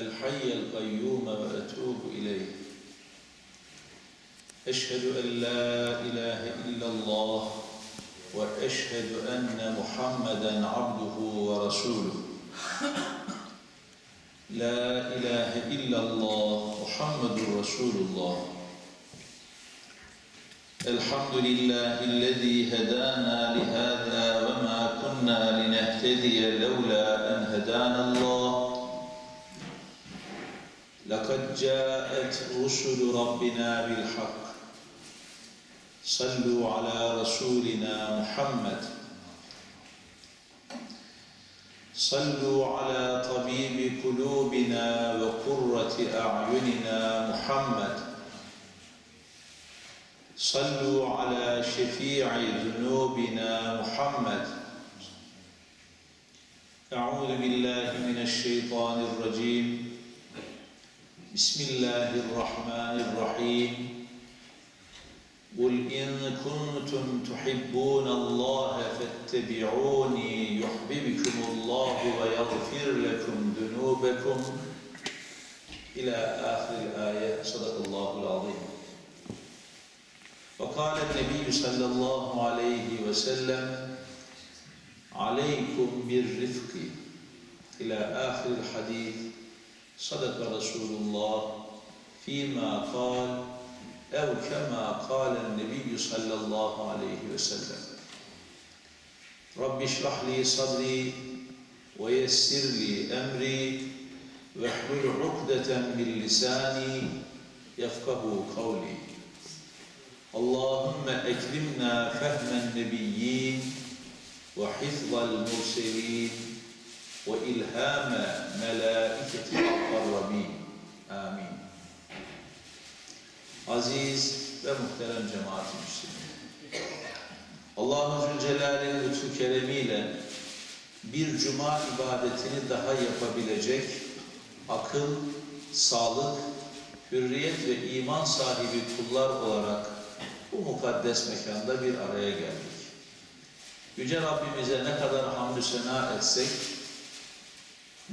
الحي القيوم وأتوب إليه. أشهد أن لا إله إلا الله وأشهد أن محمدا عبده ورسوله. لا إله إلا الله محمد رسول الله. الحمد لله الذي هدانا لهذا وما كنا لنهتدي لولا أن هدانا الله. لقد جاءت رسل ربنا بالحق. صلوا على رسولنا محمد. صلوا على طبيب قلوبنا وقرة أعيننا محمد. صلوا على شفيع ذنوبنا محمد. أعوذ بالله من الشيطان الرجيم. بسم الله الرحمن الرحيم. قل إن كنتم تحبون الله فاتبعوني يحببكم الله ويغفر لكم ذنوبكم. إلى آخر الآية صدق الله العظيم. وقال النبي صلى الله عليه وسلم عليكم بالرفق. إلى آخر الحديث صدق رسول الله فيما قال أو كما قال النبي صلى الله عليه وسلم. رب اشرح لي صدري ويسر لي أمري واحلل عقدة من لساني يفقه قولي. اللهم أكرمنا فهم النبيين وحفظ المرسلين ve ilhame melaiketi karramin. Amin. Aziz ve muhterem cemaat-i Müslümin. Allah-u Zülcelal'in lütfu keremiyle bir cuma ibadetini daha yapabilecek akıl, sağlık, hürriyet ve iman sahibi kullar olarak bu mukaddes mekanda bir araya geldik. Yüce Rabbimize ne kadar hamdü sena etsek,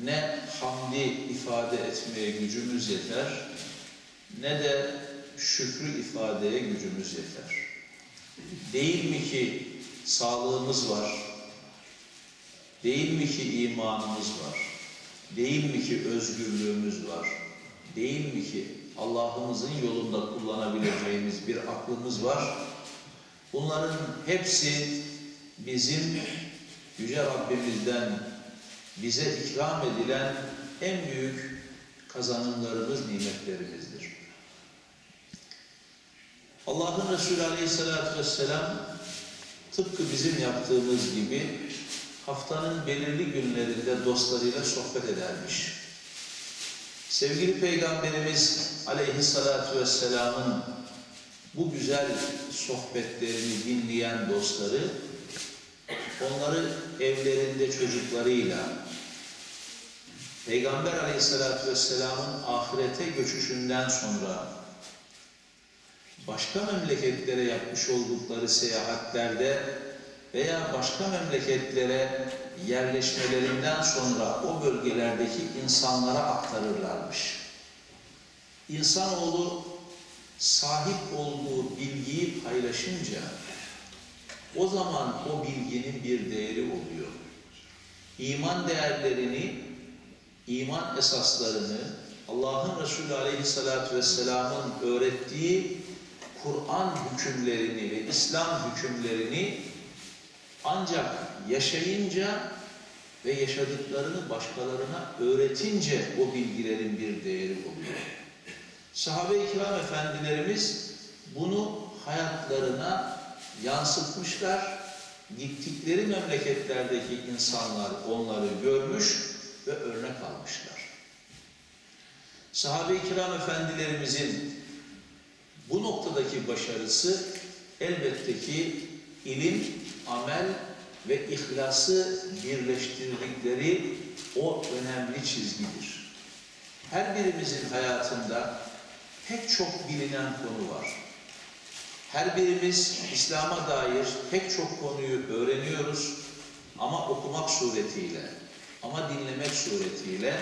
ne hamdi ifade etmeye gücümüz yeter, ne de şükrü ifadeye gücümüz yeter. Değil mi ki sağlığımız var, değil mi ki imanımız var, değil mi ki özgürlüğümüz var, değil mi ki Allah'ımızın yolunda kullanabileceğimiz bir aklımız var. Bunların hepsi bizim Yüce Rabbimizden bize ikram edilen en büyük kazanımlarımız, nimetlerimizdir. Allah'ın Resulü Aleyhisselatü Vesselam tıpkı bizim yaptığımız gibi haftanın belirli günlerinde dostlarıyla sohbet edermiş. Sevgili Peygamberimiz Aleyhisselatü Vesselam'ın bu güzel sohbetlerini dinleyen dostları onları evlerinde çocuklarıyla Peygamber Aleyhisselatü Vesselam'ın ahirete göçüşünden sonra başka memleketlere yapmış oldukları seyahatlerde veya başka memleketlere yerleşmelerinden sonra o bölgelerdeki insanlara aktarırlarmış. İnsanoğlu sahip olduğu bilgiyi paylaşınca o zaman o bilginin bir değeri oluyor. İman değerlerini, iman esaslarını Allah'ın Resulü Aleyhisselatü Vesselam'ın öğrettiği Kur'an hükümlerini ve İslam hükümlerini ancak yaşayınca ve yaşadıklarını başkalarına öğretince o bilgilerin bir değeri oluyor. Sahabe-i kiram efendilerimiz bunu hayatlarına yansıtmışlar. Gittikleri memleketlerdeki insanlar onları görmüş ve örnek almışlar. Sahabe-i kiram efendilerimizin bu noktadaki başarısı elbette ki ilim, amel ve ihlası birleştirdikleri o önemli çizgidir. Her birimizin hayatında pek çok bilinen konu var. Her birimiz İslam'a dair pek çok konuyu öğreniyoruz ama okumak suretiyle, ama dinlemek suretiyle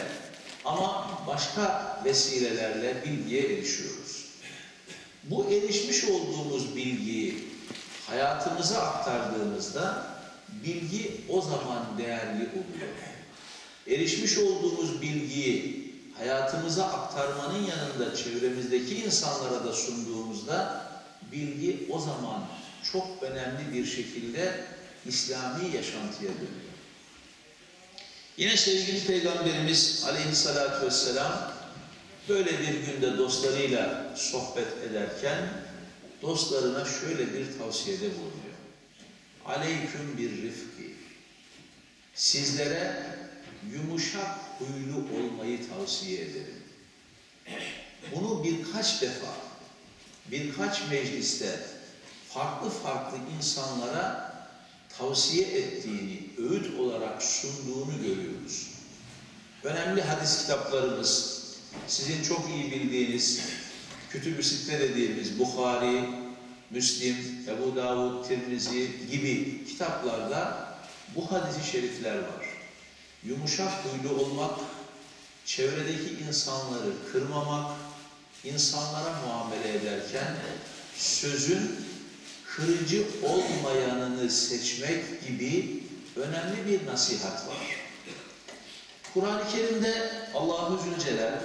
Ama başka vesilelerle bilgiye erişiyoruz. Bu erişmiş olduğumuz bilgiyi hayatımıza aktardığımızda bilgi o zaman değerli oluyor. Erişmiş olduğumuz bilgiyi hayatımıza aktarmanın yanında çevremizdeki insanlara da sunduğumuzda bilgi o zaman çok önemli bir şekilde İslami yaşantıya dönüyor. Yine sevgili Peygamberimiz aleyhissalatü vesselam böyle bir günde dostlarıyla sohbet ederken dostlarına şöyle bir tavsiyede bulunuyor. Aleyküm bir rifki. Sizlere yumuşak huylu olmayı tavsiye ederim. Bunu birkaç defa, birkaç mecliste farklı farklı insanlara tavsiye ettiğini, öğüt olarak sunduğunu görüyoruz. Önemli hadis kitaplarımız, sizin çok iyi bildiğiniz, Kütüb-ü Sitte dediğimiz Bukhari, Müslim, Ebu Davud, Tirmizi gibi kitaplarda bu hadisi şerifler var. Yumuşak huylu olmak, çevredeki insanları kırmamak, insanlara muamele ederken sözün kırıcı olmayanını seçmek gibi önemli bir nasihat var. Kur'an-ı Kerim'de Allahu Zülcelal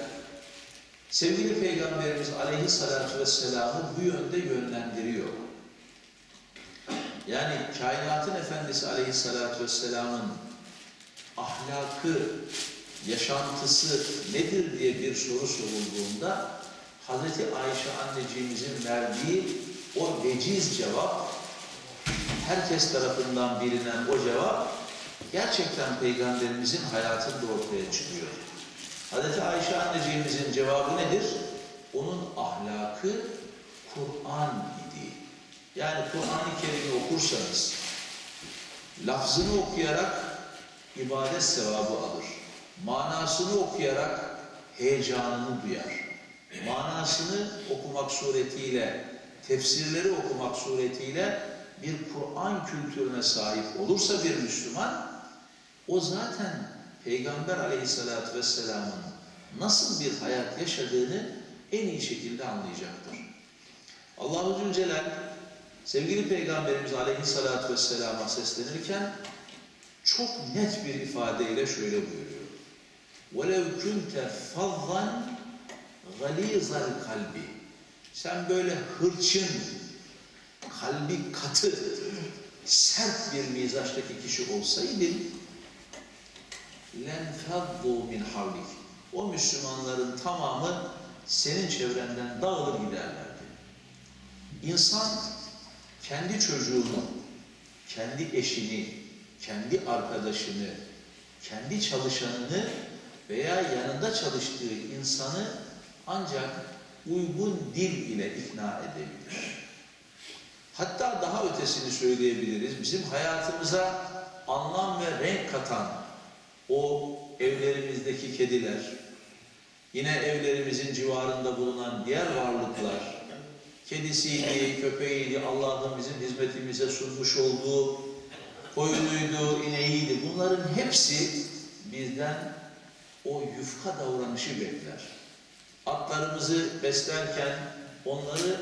sevgili Peygamberimiz Aleyhisselatü Vesselam'ı bu yönde yönlendiriyor. Yani kainatın efendisi Aleyhisselatü Vesselam'ın ahlakı, yaşantısı nedir diye bir soru sorulduğunda Hazreti Ayşe anneciğimizin verdiği o veciz cevap, herkes tarafından bilinen o cevap gerçekten Peygamberimizin hayatında ortaya çıkıyor. Hazreti Ayşe anneciğimizin cevabı nedir? Onun ahlakı Kur'an idi. Yani Kur'an-ı Kerim'i okursanız, lafzını okuyarak ibadet sevabı alır. Manasını okuyarak heyecanını duyar Manasını okumak suretiyle, tefsirleri okumak suretiyle bir Kur'an kültürüne sahip olursa bir Müslüman, o zaten Peygamber aleyhissalatü vesselamın nasıl bir hayat yaşadığını en iyi şekilde anlayacaktır. Allah-u Zülcelal sevgili Peygamberimiz aleyhissalatü vesselama seslenirken çok net bir ifadeyle şöyle buyuruyor. وَلَوْ كُنْتَ فَضًّا galizal kalbi. Sen böyle hırçın, kalbi katı, sert bir mizaçtaki kişi olsaydın lenfaddu min havlik. O Müslümanların tamamı senin çevrenden dağılır giderlerdi. İnsan kendi çocuğunu, kendi eşini, kendi arkadaşını, kendi çalışanını veya yanında çalıştığı insanı ancak uygun dil ile ikna edebilir. Hatta daha ötesini söyleyebiliriz. Bizim hayatımıza anlam ve renk katan o evlerimizdeki kediler, yine evlerimizin civarında bulunan diğer varlıklar, kedisiydi, köpeğiydi, Allah'ın bizim hizmetimize sunmuş olduğu koyunuydu, ineğiydi. Bunların hepsi bizden o yufka davranışı bekler. Atlarımızı beslerken onları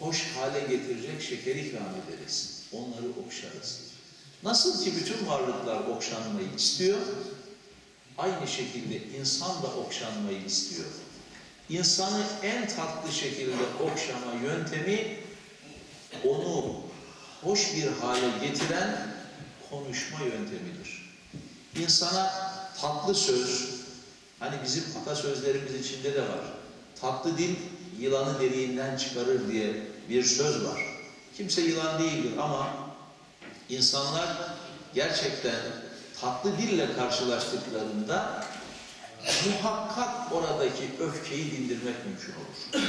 hoş hale getirecek şeker ikram ederiz. Onları okşarız. Nasıl ki bütün varlıklar okşanmayı istiyor, aynı şekilde insan da okşanmayı istiyor. İnsanı en tatlı şekilde okşama yöntemi onu hoş bir hale getiren konuşma yöntemidir. İnsana tatlı söz, hani bizim atasözlerimiz içinde de var. Tatlı dil yılanı deliğinden çıkarır diye bir söz var. Kimse yılan değildir ama insanlar gerçekten tatlı dille karşılaştıklarında muhakkak oradaki öfkeyi dindirmek mümkün olur.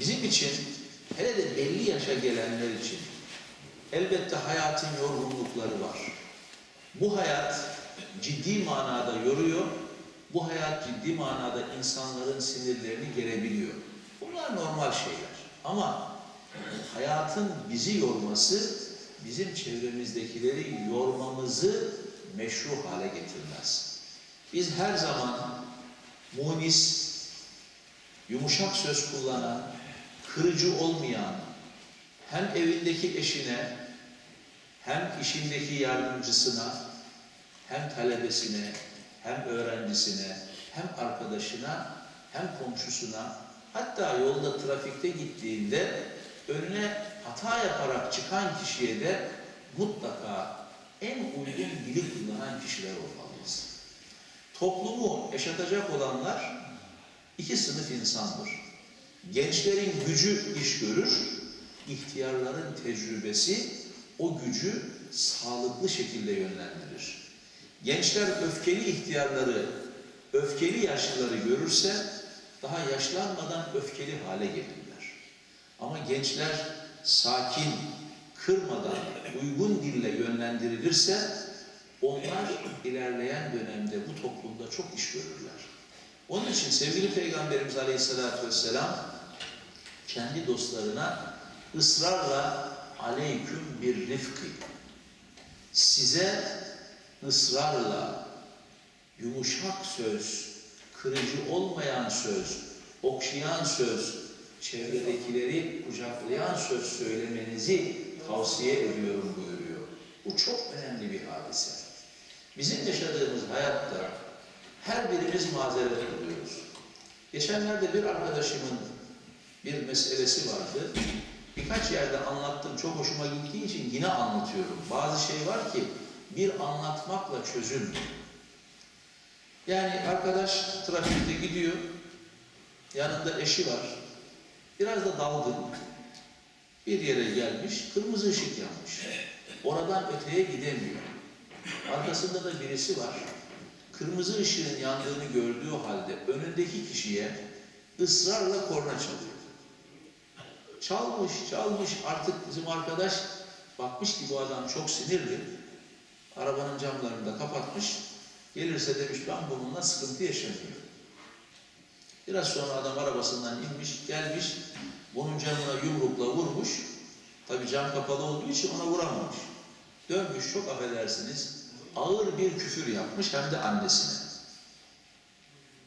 Bizim için hele de belli yaşa gelenler için elbette hayatın yorgunlukları var. Bu hayat ciddi manada yoruyor. Bu hayat ciddi manada insanların sinirlerini gerebiliyor. Bunlar normal şeyler. Ama hayatın bizi yorması bizim çevremizdekileri yormamızı meşru hale getirmez. Biz her zaman munis, yumuşak söz kullanan, kırıcı olmayan, hem evindeki eşine, hem işindeki yardımcısına, hem talebesine, hem öğrencisine, hem arkadaşına, hem komşusuna, hatta yolda trafikte gittiğinde önüne hata yaparak çıkan kişiye de mutlaka en uygun dili kullanan kişiler olmalıyız. Toplumu yaşatacak olanlar iki sınıf insandır. Gençlerin gücü iş görür, ihtiyarların tecrübesi o gücü sağlıklı şekilde yönlendirir. Gençler öfkeli ihtiyarları, öfkeli yaşlıları görürse daha yaşlanmadan öfkeli hale gelirler. Ama gençler sakin, kırmadan, uygun dille yönlendirilirse onlar ilerleyen dönemde bu toplumda çok iş görürler. Onun için sevgili Peygamberimiz Aleyhisselatü Vesselam kendi dostlarına ısrarla aleyküm bir rifkı size ısrarla yumuşak söz, kırıcı olmayan söz, okşayan söz, çevredekileri kucaklayan söz söylemenizi tavsiye ediyorum buyuruyor. Bu çok önemli bir hadise. Bizim yaşadığımız hayatta her birimiz mazeret buluyoruz. Geçenlerde bir arkadaşımın bir meselesi vardı. Birkaç yerde anlattım, çok hoşuma gittiği için yine anlatıyorum. Bazı şey var ki bir anlatmakla çözülmüyor. Yani arkadaş trafikte gidiyor, yanında eşi var, biraz da dalgın, bir yere gelmiş, kırmızı ışık yanmış. Oradan öteye gidemiyor. Arkasında da birisi var. Kırmızı ışığın yandığını gördüğü halde önündeki kişiye ısrarla korna çalıyor. Çalmış, çalmış. Artık bizim arkadaş bakmış ki bu adam çok sinirli. Arabanın camlarını da kapatmış. Gelirse demiş ben bununla sıkıntı yaşamıyorum. Biraz sonra adam arabasından inmiş, gelmiş. Bunun camına yumrukla vurmuş. Tabi cam kapalı olduğu için ona vuramamış. Dönmüş çok affedersiniz. Ağır bir küfür yapmış hem de annesine.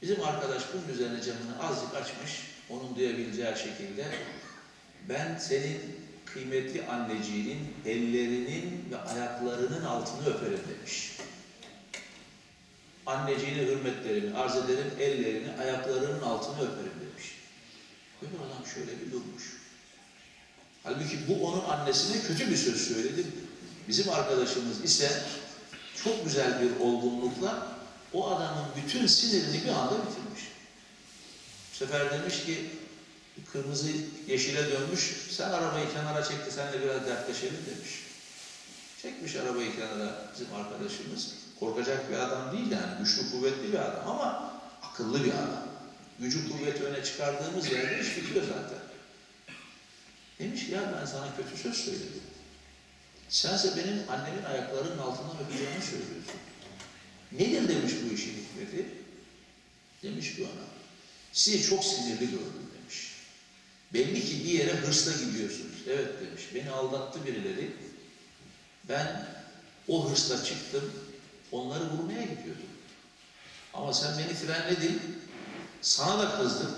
Bizim arkadaş bunun üzerine camını azıcık açmış. Onun duyabileceği şekilde ben senin kıymetli anneciğinin ellerinin ve ayaklarının altını öperim demiş. Anneciğine hürmetlerimi arz ederim, ellerini, ayaklarının altını öperim demiş. Öbür adam şöyle bir durmuş. Halbuki bu onun annesine kötü bir söz söyledi. Bizim arkadaşımız ise çok güzel bir olgunlukla o adamın bütün sinirini bir anda bitirmiş. Bu sefer demiş ki kırmızı yeşile dönmüş, sen arabayı kenara çekti, senle biraz dertleşelim demiş. Çekmiş arabayı kenara bizim arkadaşımız. Korkacak bir adam değil yani, güçlü kuvvetli bir adam ama akıllı bir adam. Gücü kuvveti öne çıkardığımız yerde iş bitiyor zaten. Demiş ki ya ben sana kötü söz söyledim. Sense benim annemin ayaklarının altından öpeceğini söylüyorsun. Nedir demiş bu işin hikmeti? Demiş ki ona, sizi çok sinirli gördüm. Belli ki bir yere hırsla gidiyorsunuz. Evet demiş, beni aldattı birileri. Ben o hırsla çıktım, onları vurmaya gidiyordum. Ama sen beni frenledin, sana da kızdım.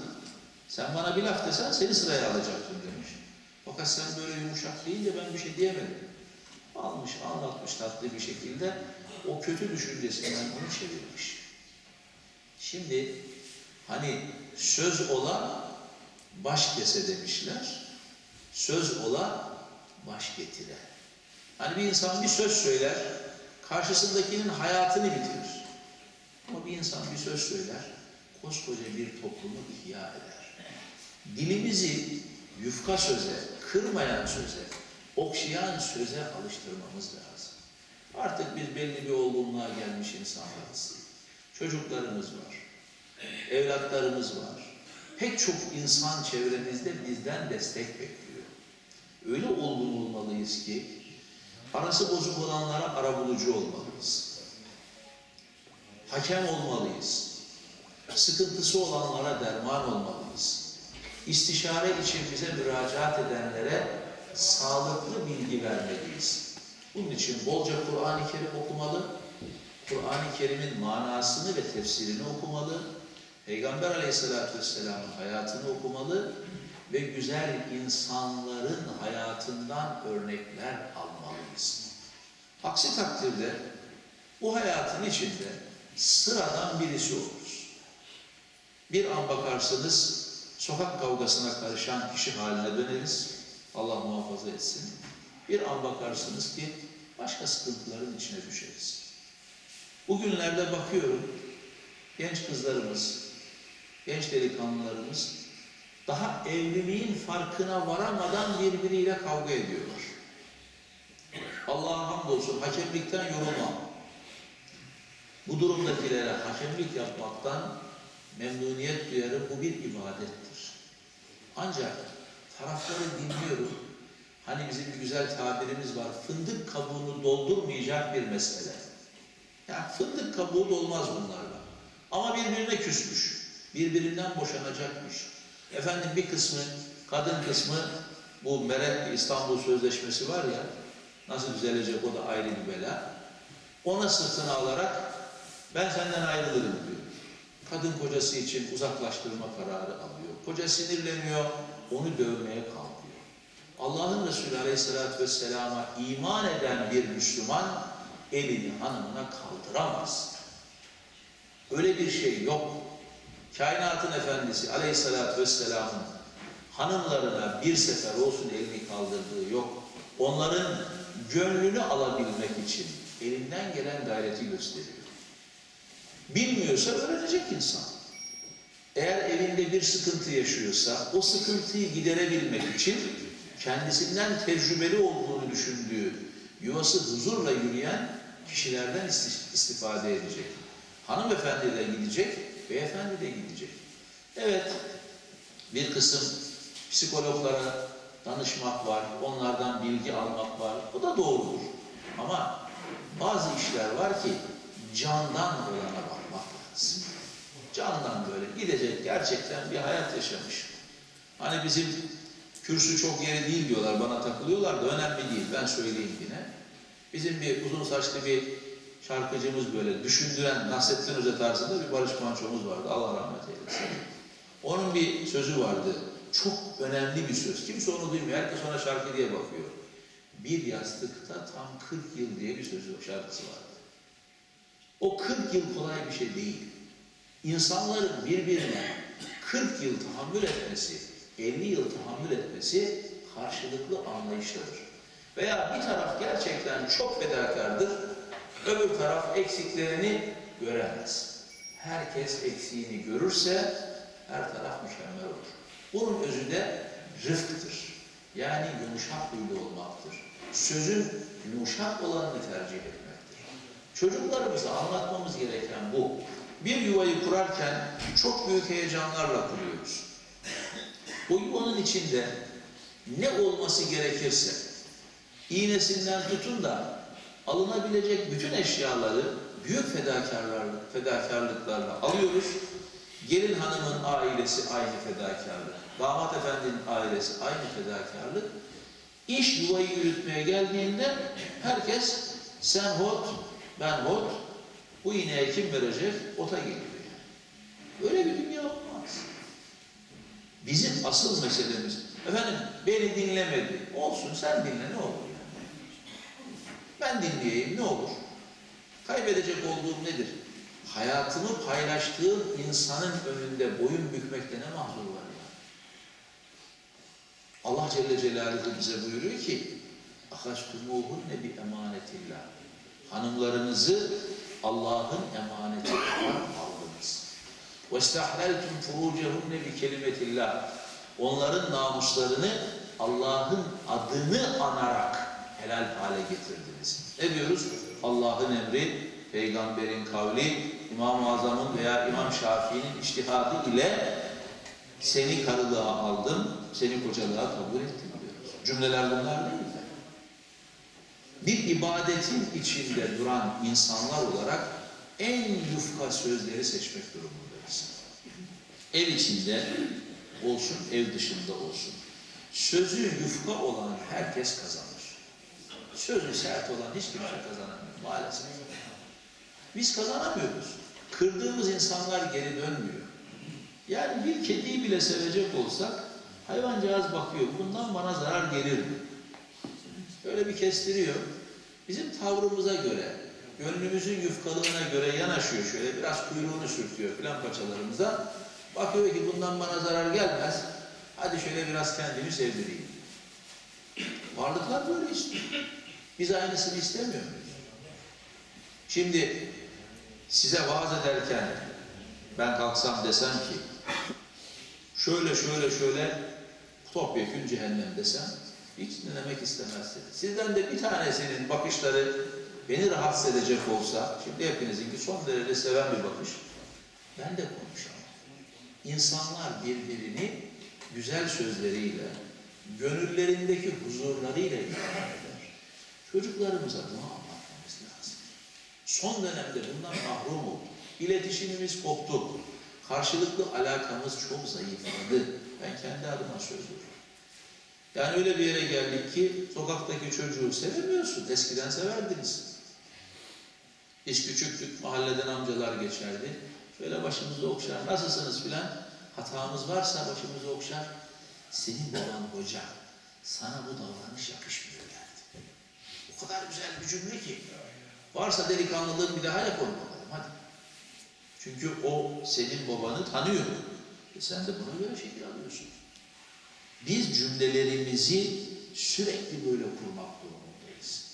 Sen bana bir laf desen seni sıraya alacaktım demiş. Fakat sen böyle yumuşak deyince ben bir şey diyemedim. Almış, anlatmış tatlı bir şekilde o kötü düşüncesinden onu çevirmiş. Şimdi hani söz ola baş kese demişler. Söz ola baş getire. Hani bir insan bir söz söyler, karşısındakinin hayatını bitirir. Ama bir insan bir söz söyler, koskoca bir toplumu ihya eder. Dilimizi yufka söze, kırmayan söze, okşayan söze alıştırmamız lazım. Artık biz belli bir olgunluğa gelmiş insanlarız. Çocuklarımız var, evlatlarımız var. Pek çok insan çevremizde bizden destek bekliyor. Öyle olgun olmalıyız ki parası bozuk olanlara arabulucu olmalıyız. Hakem olmalıyız. Sıkıntısı olanlara derman olmalıyız. İstişare için bize müracaat edenlere sağlıklı bilgi vermeliyiz. Bunun için bolca Kur'an-ı Kerim okumalı, Kur'an-ı Kerim'in manasını ve tefsirini okumalı, Peygamber aleyhissalatü vesselamın hayatını okumalı ve güzel insanların hayatından örnekler almalıyız. Aksi takdirde bu hayatın içinde sıradan birisi oluruz. Bir an bakarsınız sokak kavgasına karışan kişi haline döneriz. Allah muhafaza etsin. Bir an bakarsınız ki başka sıkıntıların içine düşeriz. Bugünlerde bakıyorum genç kızlarımız, genç delikanlılarımız daha evliliğin farkına varamadan birbiriyle kavga ediyorlar. Allah'a hamdolsun hakemlikten yorulmam. Bu durumdakilere hakemlik yapmaktan memnuniyet duyarım. Bu bir ibadettir. Ancak tarafları dinliyorum. Hani bizim bir güzel tabirimiz var. Fındık kabuğunu doldurmayacak bir mesele. Yani fındık kabuğu dolmaz bunlarla. Ama birbirine küsmüş. Birbirinden boşanacakmış. Efendim bir kısmı, kadın kısmı bu Meret İstanbul Sözleşmesi var ya, nasıl düzelecek o da ayrı bir bela. Ona sırtını alarak ben senden ayrılırım diyor. Kadın kocası için uzaklaştırma kararı alıyor. Koca sinirleniyor, onu dövmeye kalkıyor. Allah'ın Resulü Aleyhisselatü Vesselam'a iman eden bir Müslüman elini hanımına kaldıramaz. Öyle bir şey yok. Kainatın Efendisi Aleyhisselatü Vesselam'ın hanımlarına bir sefer olsun elini kaldırdığı yok. Onların gönlünü alabilmek için elinden gelen gayreti gösteriyor. Bilmiyorsa öğrenecek insan. Eğer evinde bir sıkıntı yaşıyorsa o sıkıntıyı giderebilmek için kendisinden tecrübeli olduğunu düşündüğü yuvası huzurla yürüyen kişilerden isti- istifade edecek. Hanımefendi de gidecek, beyefendi de gidecek. Evet, bir kısım psikologlara danışmak var, onlardan bilgi almak var. Bu da doğrudur. Ama bazı işler var ki candan olana bakmak lazım. Candan böyle gidecek gerçekten bir hayat yaşamış. Hani bizim kürsü çok yeri değil diyorlar, bana takılıyorlar da önemli değil. Ben söyleyeyim yine. Bizim bir uzun saçlı bir şarkıcımız böyle düşündüren Nasrettin Hoca tarzında bir Barış Manço'muz vardı. Allah rahmet eylesin. Onun bir sözü vardı. Çok önemli bir söz. Kimse onu duymuyor. Herkes ona şarkı diye bakıyor. Bir yastıkta tam 40 yıl diye bir sözü, şarkısı vardı. O 40 yıl kolay bir şey değil. İnsanların birbirine 40 yıl tahammül etmesi, 50 yıl tahammül etmesi karşılıklı anlayışlıdır. Veya bir taraf gerçekten çok fedakardır, öbür taraf eksiklerini göremez. Herkes eksiğini görürse her taraf mükemmel olur. Bunun özü de rıfktır. Yani yumuşak huylu olmaktır. Sözün yumuşak olanını tercih etmektir. Çocuklarımıza anlatmamız gereken bu. Bir yuvayı kurarken çok büyük heyecanlarla kuruyoruz. Bu yuvanın içinde ne olması gerekirse, iğnesinden tutun da alınabilecek bütün eşyaları büyük fedakarlar, fedakarlıklarla alıyoruz. Gelin hanımın ailesi aynı fedakarlık, damat efendinin ailesi aynı fedakarlık. İş yuvayı yürütmeye geldiğinde herkes sen hot, ben hot, bu iğneye kim verecek? Ota geliyor yani. Böyle bir dünya olmaz. Bizim asıl meselemiz, efendim beni dinlemedi. Olsun sen dinle ne olur. Ben dinleyeyim ne olur. Kaybedecek olduğum nedir? Hayatımı paylaştığım insanın önünde boyun bükmekte ne mahzur var ya? Allah Celle Celaluhu bize buyuruyor ki اَخَشْتُمُوهُنَّ بِاَمَانَةِ Hanımlarınızı Allah'ın emaneti olarak aldınız. وَاسْتَحْلَلْتُمْ فُرُوجَهُنَّ بِكَلِمَةِ اللّٰهِ Onların namuslarını Allah'ın adını anarak helal hale getirdiniz. Ne diyoruz? Allah'ın emri, peygamberin kavli, İmam-ı Azam'ın veya İmam Şafii'nin iştihadı ile seni karılığa aldım, seni kocalığa kabul ettim diyoruz. Cümleler bunlar değil mi? Bir ibadetin içinde duran insanlar olarak en yufka sözleri seçmek durumundayız. Ev içinde olsun, ev dışında olsun. Sözü yufka olan herkes kazanır. Sözü sert olan hiç kimse kazanamıyor maalesef. Biz kazanamıyoruz. Kırdığımız insanlar geri dönmüyor. Yani bir kediyi bile sevecek olsak hayvancağız bakıyor. Bundan bana zarar gelir mi? Öyle bir kestiriyor. Bizim tavrımıza göre, gönlümüzün yufkalığına göre yanaşıyor şöyle biraz kuyruğunu sürtüyor filan paçalarımıza. Bakıyor ki bundan bana zarar gelmez. Hadi şöyle biraz kendimi sevdireyim. Varlıklar böyle istiyor. Biz aynısını istemiyor muyuz? Şimdi size vaaz ederken ben kalksam desem ki şöyle şöyle şöyle topyekün cehennem desem hiç dinlemek istemezsiniz. Sizden de bir tanesinin bakışları beni rahatsız edecek olsa, şimdi hepinizinki son derece seven bir bakış, ben de konuşamam. İnsanlar birbirini güzel sözleriyle, gönüllerindeki huzurlarıyla ifade. Çocuklarımıza bunu anlatmamız lazım. Son dönemde bundan mahrum olduk. İletişimimiz koptu. Karşılıklı alakamız çok zayıfladı. Ben kendi adıma söz veriyorum. Yani öyle bir yere geldik ki sokaktaki çocuğu sevemiyorsun. Eskiden severdiniz. Biz küçüktük, mahalleden amcalar geçerdi. Şöyle başımızı okşar, nasılsınız filan. Hatamız varsa başımızı okşar. Senin baban hoca, sana bu davranış yakışmıyor. O kadar güzel bir cümle ki. Varsa delikanlılığın bir daha yap onu bakalım hadi. Çünkü o senin babanı tanıyor. E sen de buna göre şekil alıyorsun. Biz cümlelerimizi sürekli böyle kurmak durumundayız.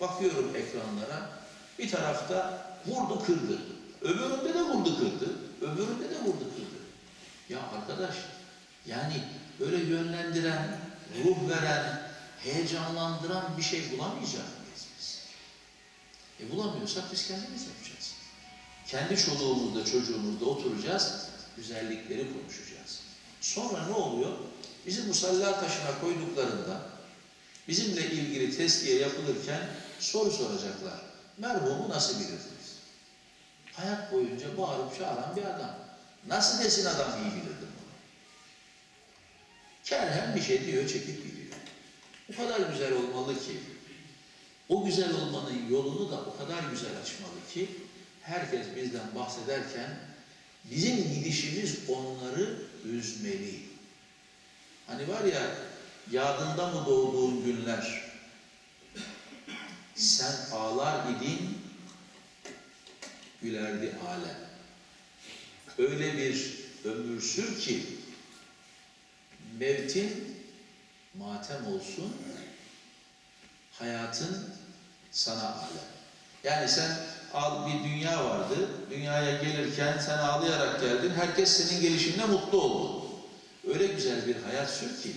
Bakıyorum ekranlara, bir tarafta vurdu kırdı, öbüründe de vurdu kırdı, öbüründe de vurdu kırdı. Ya arkadaş, yani böyle yönlendiren, ruh veren, heyecanlandıran bir şey bulamayacak mıyız biz? E bulamıyorsak biz kendimiz yapacağız. Kendi çoluğumuzda, çocuğumuzda oturacağız, güzellikleri konuşacağız. Sonra ne oluyor? Bizi musalla taşına koyduklarında bizimle ilgili tezkiye yapılırken soru soracaklar. Merhumu nasıl bilirdiniz? Hayat boyunca bağırıp çağıran bir adam. Nasıl desin adam iyi bilirdim bunu? Kerhem bir şey diyor, çekip gidiyor. O kadar güzel olmalı ki, o güzel olmanın yolunu da o kadar güzel açmalı ki, herkes bizden bahsederken bizim gidişimiz onları üzmeli. Hani var ya, yadında mı doğduğun günler, sen ağlar idin, gülerdi alem. Öyle bir ömür ki, mevtin matem olsun, hayatın sana alem. Yani sen al bir dünya vardı, dünyaya gelirken sen ağlayarak geldin, herkes senin gelişinle mutlu oldu. Öyle güzel bir hayat sür ki,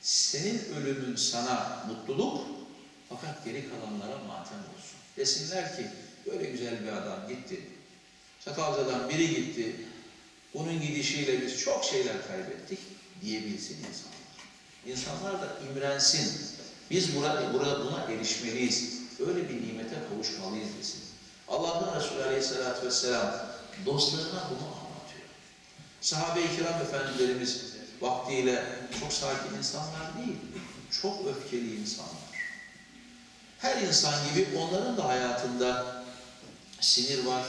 senin ölümün sana mutluluk, fakat geri kalanlara matem olsun. Desinler ki, böyle güzel bir adam gitti, Çatalca'dan biri gitti, bunun gidişiyle biz çok şeyler kaybettik diyebilsin insanlar. İnsanlar da imrensin. Biz burada, burada buna erişmeliyiz. Öyle bir nimete kavuşmalıyız desin. Allah'ın Resulü Aleyhisselatü Vesselam dostlarına bunu anlatıyor. Sahabe-i kiram efendilerimiz vaktiyle çok sakin insanlar değil, çok öfkeli insanlar. Her insan gibi onların da hayatında sinir var,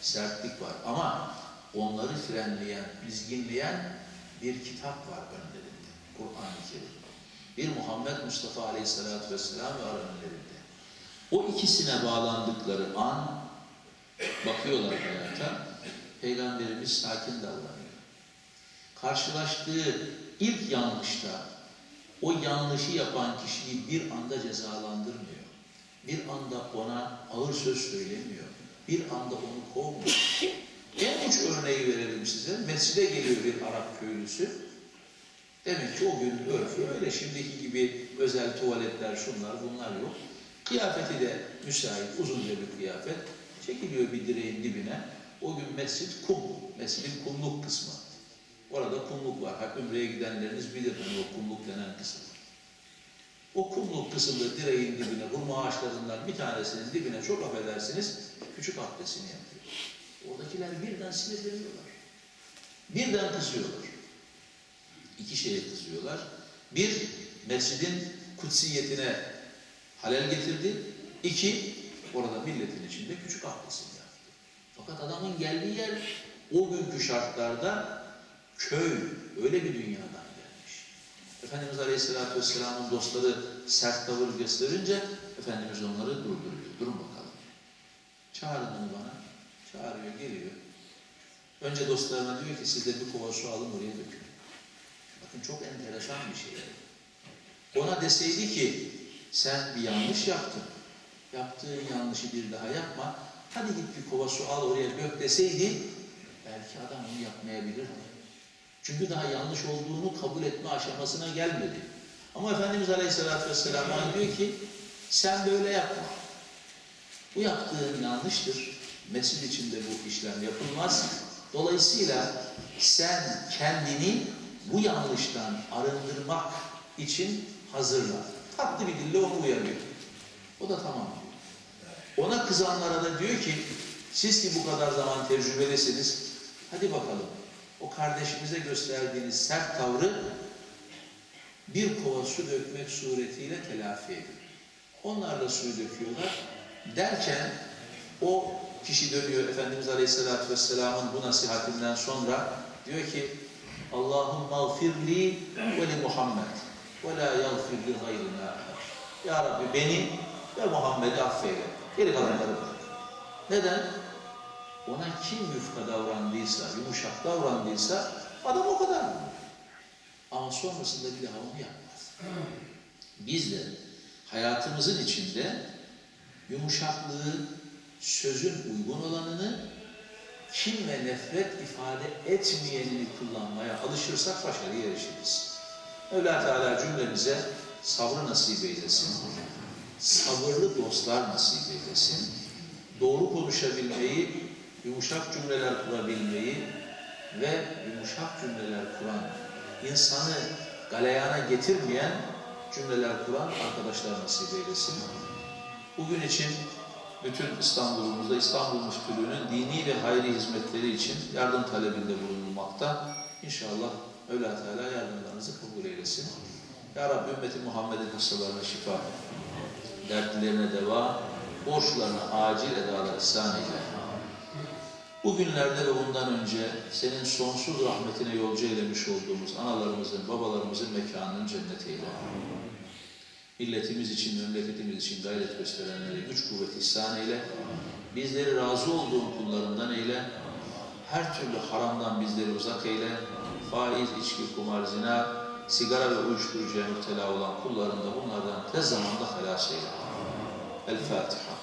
sertlik var ama onları frenleyen, dizginleyen bir kitap var önlerinde. Kur'an-ı Kerim. Bir Muhammed Mustafa Aleyhisselatü Vesselam var önlerinde. O ikisine bağlandıkları an bakıyorlar hayata. Peygamberimiz sakin davranıyor. Karşılaştığı ilk yanlışta o yanlışı yapan kişiyi bir anda cezalandırmıyor. Bir anda ona ağır söz söylemiyor. Bir anda onu kovmuyor. En uç örneği verelim size. Mescide geliyor bir Arap köylüsü. Demek ki o gün örfü öyle şimdiki gibi özel tuvaletler şunlar bunlar yok. Kıyafeti de müsait uzunca bir kıyafet. Çekiliyor bir direğin dibine. O gün mescit kum. Mescidin kumluk kısmı. Orada kumluk var. Ha, Ümre'ye gidenleriniz bilir o kumluk denen kısım. O kumluk kısımda direğin dibine, hurma ağaçlarından bir tanesinin dibine çok affedersiniz, küçük abdestini yapıyor. Oradakiler birden sinirleniyorlar. Birden kızıyorlar. İki şeye kızıyorlar. Bir, mescidin kutsiyetine halel getirdi. İki, orada milletin içinde küçük abdestini yaptı. Fakat adamın geldiği yer o günkü şartlarda köy öyle bir dünyadan gelmiş. Efendimiz Aleyhisselatü Vesselam'ın dostları sert tavır gösterince Efendimiz onları durduruyor. Durun bakalım. Çağırın onu bana. Çağırıyor, geliyor. Önce dostlarına diyor ki siz de bir kova su alın oraya dökün. Bakın çok enteresan bir şey. Ona deseydi ki sen bir yanlış yaptın. Yaptığın yanlışı bir daha yapma. Hadi git bir kova su al oraya dök deseydi belki adam onu yapmayabilirdi. Çünkü daha yanlış olduğunu kabul etme aşamasına gelmedi. Ama Efendimiz Aleyhisselatü Vesselam diyor ki sen böyle yapma. Bu yaptığın yanlıştır. Mescid içinde bu işlem yapılmaz. Dolayısıyla sen kendini bu yanlıştan arındırmak için hazırla. Tatlı bir dille onu uyarıyor. O da tamam diyor. Ona kızanlara da diyor ki siz ki bu kadar zaman tecrübelisiniz hadi bakalım o kardeşimize gösterdiğiniz sert tavrı bir kova su dökmek suretiyle telafi edin. Onlar da suyu döküyorlar. Derken o kişi dönüyor Efendimiz Aleyhisselatü Vesselam'ın bu nasihatinden sonra diyor ki Allahum mağfirli ve li Muhammed ve la yağfir li gayrina Ya Rabbi beni ve Muhammed'i affeyle. Geri kalanları bırak. Neden? Ona kim yufka davrandıysa, yumuşak davrandıysa adam o kadar. Ama sonrasında bir daha onu yapmaz. Biz de hayatımızın içinde yumuşaklığı, sözün uygun olanını, kim ve nefret ifade etmeyenini kullanmaya alışırsak başarıya erişiriz. Mevla Teala cümlemize sabrı nasip eylesin. Sabırlı dostlar nasip eylesin. Doğru konuşabilmeyi, yumuşak cümleler kurabilmeyi ve yumuşak cümleler kuran, insanı galeyana getirmeyen cümleler kuran arkadaşlar nasip eylesin. Bugün için bütün İstanbul'umuzda İstanbul Müftülüğü'nün dini ve hayri hizmetleri için yardım talebinde bulunulmakta. İnşallah Mevla Teala yardımlarınızı kabul eylesin. Ya Rabbi ümmeti Muhammed'in hastalarına şifa, dertlerine deva, borçlarına acil edalar ihsan eyle. Bugünlerde ve bundan önce senin sonsuz rahmetine yolcu eylemiş olduğumuz analarımızın, babalarımızın mekanını cennet eyle. Milletimiz için, memleketimiz için gayret gösterenlere güç kuvvet ihsan eyle. Bizleri razı olduğun kullarından eyle. Her türlü haramdan bizleri uzak eyle. Faiz, içki, kumar, zina, sigara ve uyuşturucuya müptela olan kullarında bunlardan tez zamanda halas eyle. El Fatiha.